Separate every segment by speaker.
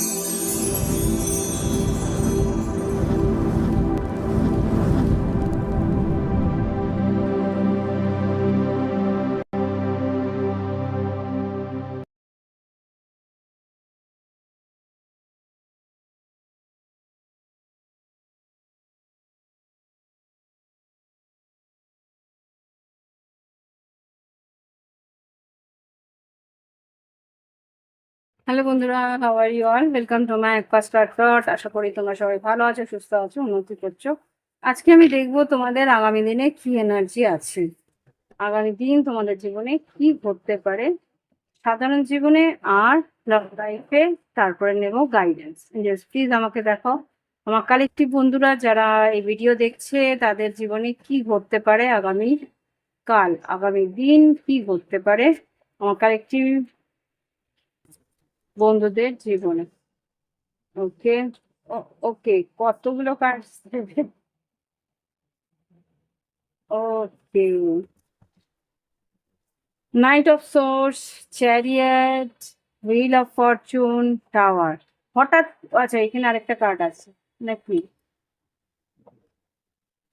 Speaker 1: Thank you. Hello বন্ধুরা how are you all welcome to my first dot আশা করি তোমরা সবাই ভালো আছো, সুস্থ আছো, উন্নতি করছ। আজকে আমি দেখব তোমাদের আগামী দিনে কি এনার্জি আছে। আগামী দিন তোমাদের জীবনে কি ঘটতে পারে। সাধারণ জীবনে আর লাভ লাইফে তারপরে নেব গাইডেন্স প্লিজ আমাকে দেখো আমার কালেকটিভ বন্ধুরা, যারা এই ভিডিও দেখছে, তাদের জীবনে কি ঘটতে পারে আগামী কাল? আগামী দিন কি ঘটতে পারে? আমার কালেকটিভ বন্ধুদের জীবনে। ওকে? ওকে, কতগুলো কার্ড দেবে? Okay. Knight of swords chariot wheel of fortune tower হঠাৎ আচ্ছা এখানে আরেকটা কার্ড আছে। নাকি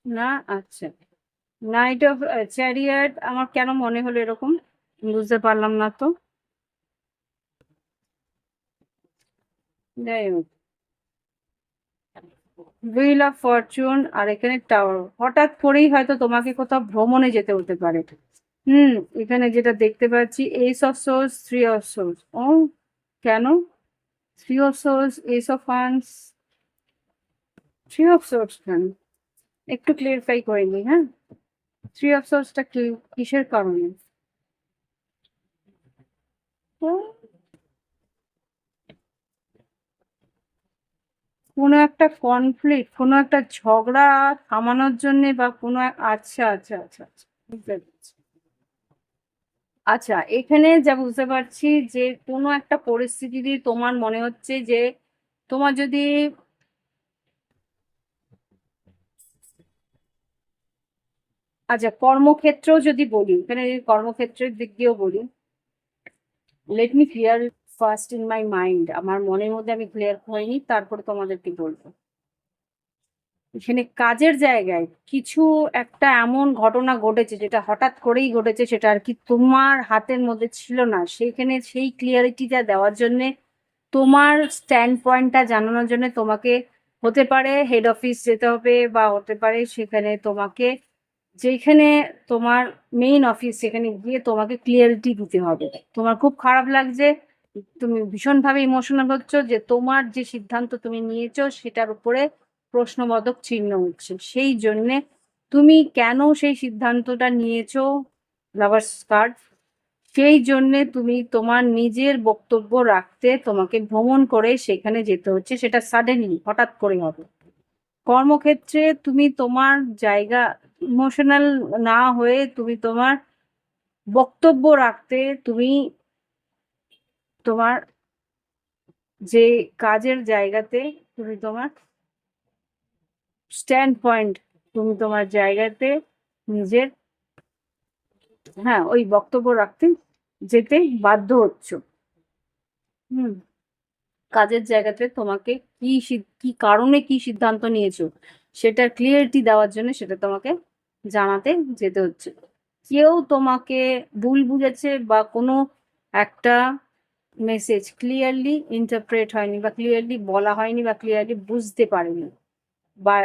Speaker 1: না আচ্ছা। নাইট অফ চ্যারিয়েট আমার কেন মনে হলো এরকম? বুঝতে পারলাম না তো। যাই হোক হুইল অফ ফরচুন আর এখানে টাওয়ার হঠাৎ করেই হয়তো তোমাকে কোথাও ভ্রমণে যেতে হতে পারে। হুম, এখানে যেটা দেখতে পাচ্ছি ace of swords three of swords ও, কেন? Three of swords ace of funds three of swords কেন? একটু ক্লিয়ারিফাই করে নিই হ্যাঁ? থ্রি অফ সোর্সটা কিসের কারণে? কোনো একটা কনফ্লিক্ট কোনো একটা ঝগড়া থামানোর জন্য বা কোনো আচ্ছা আচ্ছা আচ্ছা আচ্ছা বুঝতে পেরেছি। আচ্ছা এখানে যা বুঝতে পারছি যে কোনো একটা পরিস্থিতি তোমার মনে হচ্ছে যে তোমার যদি আচ্ছা কর্মক্ষেত্রেও যদি বলি, এখানে কর্মক্ষেত্রের দিক দিয়েও বলি let me clear first in my mind আমার মনের মধ্যে আমি ক্লিয়ার হয়নি, তারপরে তোমাদেরকে বলব। এখানে কাজের জায়গায় কিছু একটা এমন ঘটনা ঘটেছে, যেটা হঠাৎ করেই ঘটেছে, সেটা আর কি তোমার হাতের মধ্যে ছিল না। সেখানে সেই ক্লিয়ারিটিটা দেওয়ার জন্য, তোমার স্ট্যান্ড পয়েন্টটা জানানোর জন্য তোমাকে হতে পারে হেড অফিস যেতে হবে, বা হতে পারে সেখানে তোমাকে, যেখানে তোমার মেইন অফিস সেখানে গিয়ে তোমাকে ক্লিয়ারিটি দিতে হবে। তোমার খুব খারাপ লাগছে তুমি ভীষণভাবে ইমোশনাল হচ্ছ যে তোমার যে সিদ্ধান্ত তুমি নিয়েছো সেটার উপরে প্রশ্নবোধক চিহ্ন উঠছে। সেই জন্যে তুমি কেন সেই সিদ্ধান্তটা নিয়েছো লাভার্স কার্ড সেই জন্যে তুমি তোমার নিজের বক্তব্য রাখতে, তোমাকে ভ্রমণ করে সেখানে যেতে হচ্ছে, সেটা সাডেনলি হঠাৎ করে হবে। কর্মক্ষেত্রে তুমি তোমার জায়গা ইমোশনাল না হয়ে তুমি তোমার বক্তব্য রাখতে, তুমি তোমার যে কাজের জায়গাতে তুমি তোমার স্ট্যান্ড পয়েন্ট তুমি তোমার জায়গাতে নিজের হ্যাঁ ওই বক্তব্য রাখতে যেতে বাধ্য হচ্ছ। হুম, কাজের জায়গাতে তোমাকে কি কি কারণে কি সিদ্ধান্ত নিয়েছো সেটা ক্লিয়ারিটি দেওয়ার জন্য সেটা তোমাকে জানাতে যেতে হচ্ছে। কেউ তোমাকে ভুল বুঝেছে বা কোনো একটা মেসেজ ক্লিয়ারলি ইন্টারপ্রেট হয়নি বা ক্লিয়ারলি বলা হয়নি বা ক্লিয়ারলি বুঝতে পারেনি। বা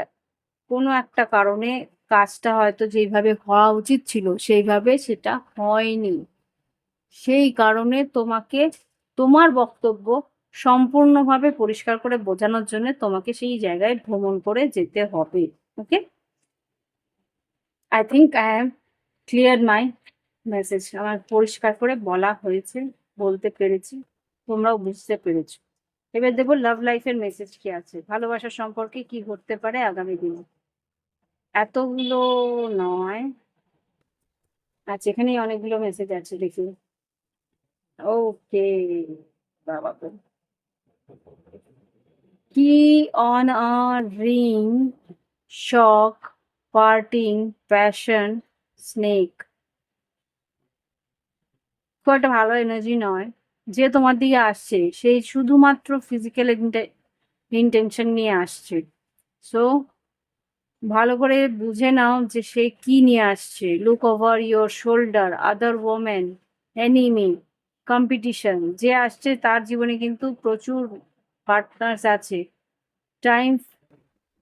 Speaker 1: কোনো একটা কারণে কাজটা হয়তো যেইভাবে হওয়া উচিত ছিল, সেইভাবে সেটা হয়নি। সেই কারণে তোমাকে, তোমার বক্তব্য সম্পূর্ণভাবে পরিষ্কার করে বোঝানোর জন্য তোমাকে সেই জায়গায় ভ্রমণ করে যেতে হবে okay I think I have clear my message আমার পরিষ্কার করে বলা হয়েছে, বলতে পেরেছি। তোমরাও বুঝতে পেরেছ। এবার দেবো লাভ লাইফের মেসেজ কি আছে। ভালোবাসা সম্পর্কে কি ঘটতে পারে আগামী দিনে? এতগুলো নয়। আচ্ছা এখানেই অনেকগুলো মেসেজ আছে, দেখি। ওকে বাবা কি on a ring shock parting passion snake খুব একটা ভালো এনার্জি নয়। যে তোমার দিকে আসছে সেই শুধুমাত্র ফিজিক্যাল ইন্টেনশন নিয়ে আসছে। সো ভালো করে বুঝে নাও যে সে কি নিয়ে আসছে। Look over your shoulder other women enemy competition যে আসছে তার জীবনে কিন্তু প্রচুর পার্টনার্স আছে। Time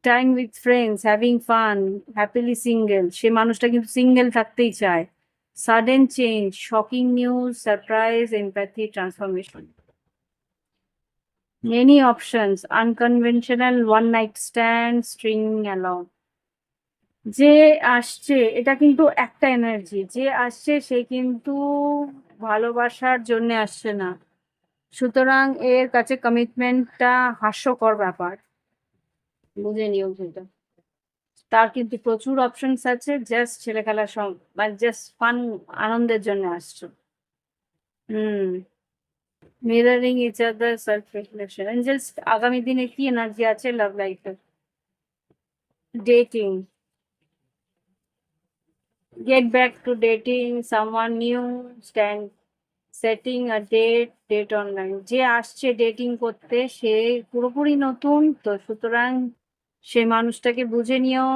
Speaker 1: time with friends having fun happily single সে মানুষটা কিন্তু সিঙ্গেল থাকতেই চায়। Sudden change shocking news surprise empathy transformation many options unconventional one night stand string along যে আসছে এটা কিন্তু একটা এনার্জি যে আসছে সে কিন্তু ভালোবাসার জন্য আসছে না। সুতরাং এর কাছে কমিটমেন্টটা হাস্যকর ব্যাপার। বুঝে নিও সেটা। তার কিন্তু প্রচুর অপশনস আছে জাস্ট ছেলে খেলার সঙ্গ মানে জাস্ট ফান আনন্দের জন্য আসছো। হুম। Mirroring each other self reflection and just আগামী দিনে কি এনার্জি আছে? লাভ লাইফের dating get back to dating, someone new, stand, setting a date date online. যে আসছে ডেটিং করতে, সে পুরোপুরি নতুন, তো সুতরাং সে মানুষটাকে বুঝে নিও,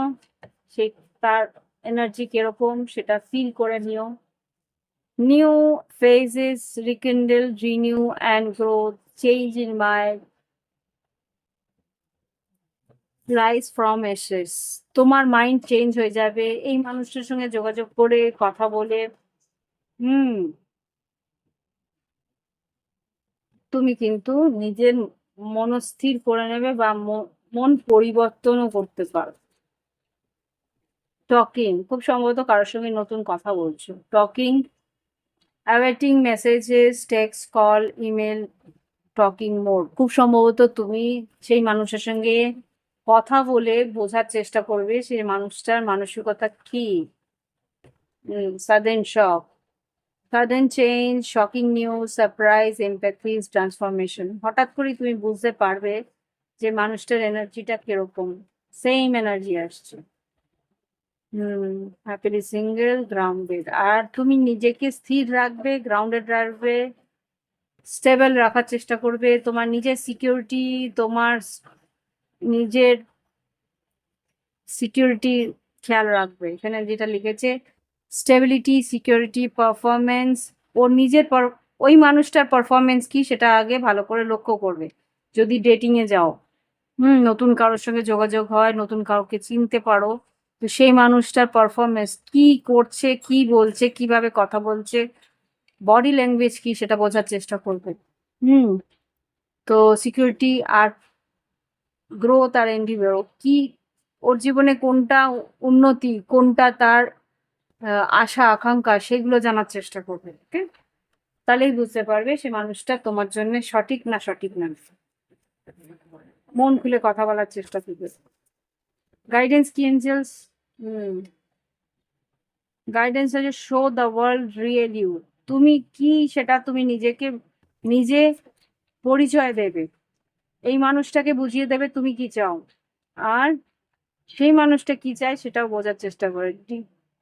Speaker 1: সে তার এনার্জি কীরকম সেটা ফিল করে নিও। New phases rekindle renew and growth change in my rise from ashes তোমার মাইন্ড চেঞ্জ হয়ে যাবে। এই মানুষটার সঙ্গে যোগাযোগ করে কথা বলে। হুম। তুমি কিন্তু নিজের মনস্থির করে নেবে বা মন পরিবর্তনও করতে পারো। টকিং খুব সম্ভবত কারোর সঙ্গে নতুন কথা বলছো। Talking awaiting messages text call email talking mode খুব সম্ভবত তুমি সেই মানুষের সঙ্গে কথা বলে বোঝার চেষ্টা করবে সেই মানুষটার মানসিকতা কি। Sudden shock sudden change shocking news surprise empathies transformation হঠাৎ করে তুমি বুঝতে পারবে যে মানুষটার এনার্জিটা কীরকম? সেম এনার্জি আসছে। হুম হ্যাপিলি সিঙ্গেল গ্রাউন্ডেড আর তুমি নিজেকে স্থির রাখবে গ্রাউন্ডেড রাখবে স্টেবল রাখার চেষ্টা করবে। তোমার নিজের সিকিউরিটি তোমার নিজের সিকিউরিটি খেয়াল রাখবে। এখানে যেটা লিখেছে স্টেবিলিটি সিকিউরিটি পারফরমেন্স ও নিজের ওই মানুষটার পারফরমেন্স কি সেটা আগে ভালো করে লক্ষ্য করবে। যদি ডেটিংয়ে যাও হুম, নতুন কারোর সঙ্গে যোগাযোগ হয়, নতুন কাউকে চিনতে পারো। তো সেই মানুষটার পারফরমেন্স কি করছে, কি বলছে, কীভাবে কথা বলছে বডি ল্যাঙ্গুয়েজ কি সেটা বোঝার চেষ্টা করবে। হুম, তো সিকিউরিটি আর গ্রোথ আর এন্ডিভেরো কি ওর জীবনে কোনটা উন্নতি, কোনটা তার আশা, আকাঙ্ক্ষা, সেগুলো জানার চেষ্টা করবে, ওকে? তাহলেই বুঝতে পারবে সে মানুষটা তোমার জন্য সঠিক না সঠিক না। মন খুলে কথা বলার চেষ্টা করবে। গাইডেন্স কি এঞ্জেলস হুম। গাইডেন্স হচ্ছে show the world real you তুমি কি সেটা তুমি নিজেকে, নিজে পরিচয় দেবে। এই মানুষটাকে বুঝিয়ে দেবে তুমি কি চাও। আর সেই মানুষটা কি চায় সেটাও বোঝার চেষ্টা করে।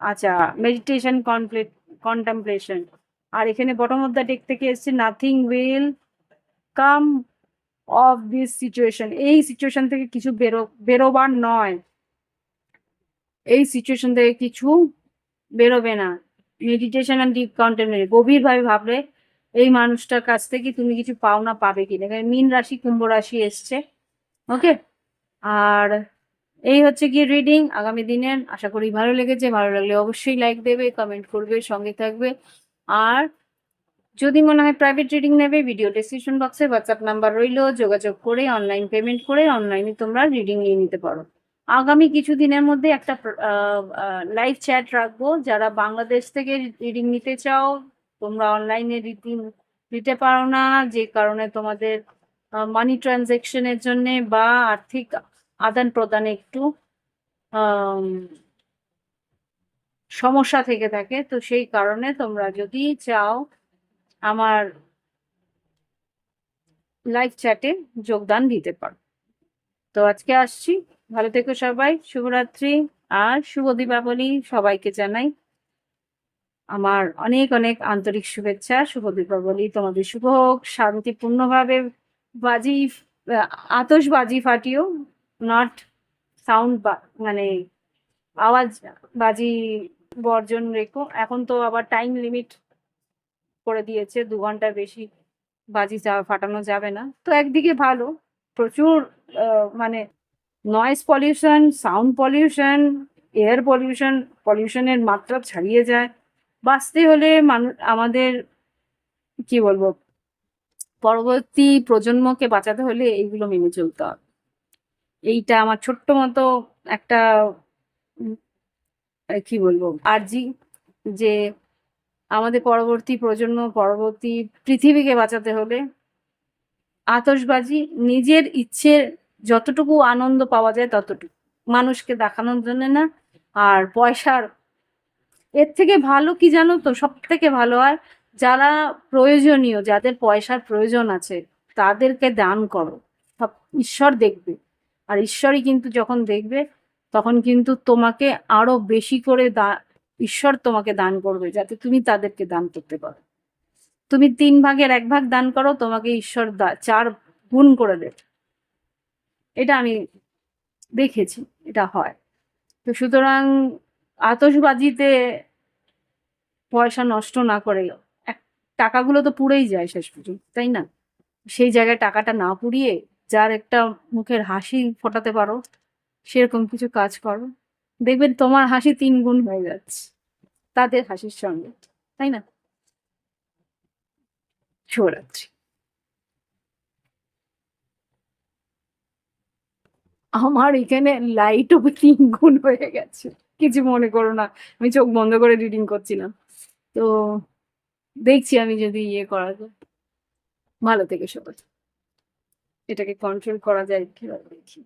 Speaker 1: আচ্ছা মেডিটেশন কমপ্লিট কন্টেম্পলেশন আর এখানে বটম অফ দ্য ডেক থেকে এসছে nothing will come of this situation এই সিচুয়েশন থেকে কিছু বেরো, বেরোবার নয়। এই সিচুয়েশন থেকে কিছু বেরোবে না। মেডিটেশন অ্যান্ড ডিপ কন্টেম্পলেশন গভীরভাবে ভাবলে এই মানুষটার কাছ থেকে তুমি কিছু পাও না পাবে কিনা। এখানে মীন রাশি, কুম্ভ রাশি এসছে। ওকে আর এই হচ্ছে গিয়ে রিডিং আগামী দিনের আশা করি ভালো লেগেছে। ভালো লাগলে অবশ্যই লাইক দেবে কমেন্ট করবে, সঙ্গে থাকবে। আর যদি মনে হয় প্রাইভেট রিডিং নেবে ভিডিও ডেসক্রিপশন বক্সে হোয়াটসঅ্যাপ নাম্বার রইল, যোগাযোগ করে অনলাইন পেমেন্ট করে অনলাইনে তোমরা রিডিং নিয়ে নিতে পারো। আগামী কিছু দিনের মধ্যে একটা লাইভ চ্যাট রাখব। যারা বাংলাদেশ থেকে রিডিং নিতে চাও, তোমরা অনলাইনে রিডিং দিতে পারো না, যে কারণে তোমাদের মানি ট্রানজেকশনের জন্য বা আর্থিক আদান প্রদানে একটু সমস্যা থেকে থাকে। তো সেই কারণে তোমরা যদি চাও আমার লাইভ চ্যাটে যোগদান দিতে পারো। তো আজকে আসছি। ভালো থেকো সবাই। শুভরাত্রি আর শুভ দীপাবলি সবাইকে জানাই। আমার অনেক অনেক আন্তরিক শুভেচ্ছা। শুভ দীপাবলি। তোমাদের শুভ হোক। শান্তিপূর্ণভাবে বাজি আহ, আতশবাজি ফাটিও। নট সাউন্ড মানে আওয়াজ বাজি বর্জন রেখো। এখন তো আবার টাইম লিমিট করে দিয়েছে, দু ঘণ্টার বেশি বাজি যা- ফাটানো যাবে না। তো একদিকে ভালো, প্রচুর মানে noise pollution sound pollution air pollution পলিউশনের মাত্রা ছাড়িয়ে যায়। বাঁচতে হলে মানুষ আমাদের, কি বলব, পরবর্তী প্রজন্মকে বাঁচাতে হলে এইগুলো মেনে চলতে হবে। এইটা আমার ছোট্ট মতো একটা কি বলব, আর্জি যে আমাদের পরবর্তী প্রজন্ম, পরবর্তী পৃথিবীকে বাঁচাতে হলে আতসবাজি নিজের ইচ্ছের যতটুকু আনন্দ পাওয়া যায় ততটুকু। মানুষকে দেখানোর জন্য না, আর পয়সার এর থেকে ভালো কি জানো তো? সব থেকে ভালো হয় যারা প্রয়োজনীয়, যাদের পয়সার প্রয়োজন আছে, তাদেরকে দান করো। সব ঈশ্বর দেখবে। আর ঈশ্বরই কিন্তু যখন দেখবে, তখন কিন্তু তোমাকে আরও বেশি করে ঈশ্বর তোমাকে দান করবে যাতে তুমি তাদেরকে দান করতে পারো। তুমি তিন ভাগের এক ভাগ দান করো, তোমাকে ঈশ্বর চার গুণ করে দেবে। এটা আমি দেখেছি, এটা হয়। তো সুতরাং আতসবাজিতে পয়সা নষ্ট না করে টাকাগুলো তো পুড়েই যায় শেষ পর্যন্ত, তাই না? সেই জায়গায় টাকাটা না পুড়িয়ে যার একটা মুখের হাসি ফোটাতে পারো, সেরকম কিছু কাজ করো। দেখবেন তোমার হাসি তিন গুণ হয়ে যাচ্ছে। তাদের হাসির সঙ্গে, তাই না? শুভরাত্রি। আমার এখানে লাইটও তিন গুণ হয়ে গেছে। কিছু মনে করো না, আমি চোখ বন্ধ করে রিডিং করছিলাম। তো দেখছি আমি যদি ইয়ে করা যায়। ভালো থেকে সবাই। এটাকে কন্ট্রোল করা যায় কীভাবে দেখি।